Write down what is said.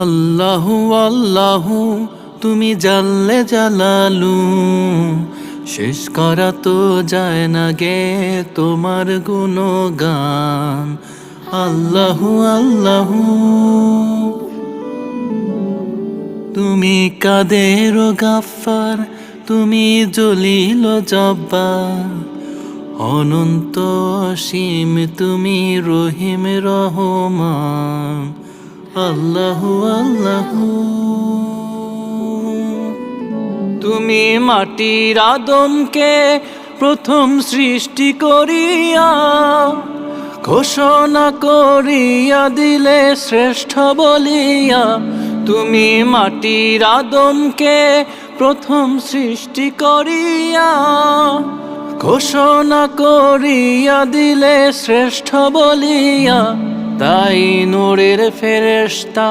আল্লাহু আল্লাহু, তুমি জানলে জালালু। শেষ করা তো যায় না গে তোমার গুণগান। আল্লাহু আল্লাহু। তুমি কাদের গাফার তুমি জলিল জব্বার। অনন্ত অসীম তুমি রহিম রহমান। আল্লাহু আল্লাহু। তুমি মাটির আদমকে প্রথম সৃষ্টি করিয়া, ঘোষণা করিয়া দিলে শ্রেষ্ঠ বলিয়া, তুমি মাটির আদমকে প্রথম সৃষ্টি করিয়া, ঘোষণা করিয়া দিলে শ্রেষ্ঠ বলিয়া তাই নূরের ফেরেশতা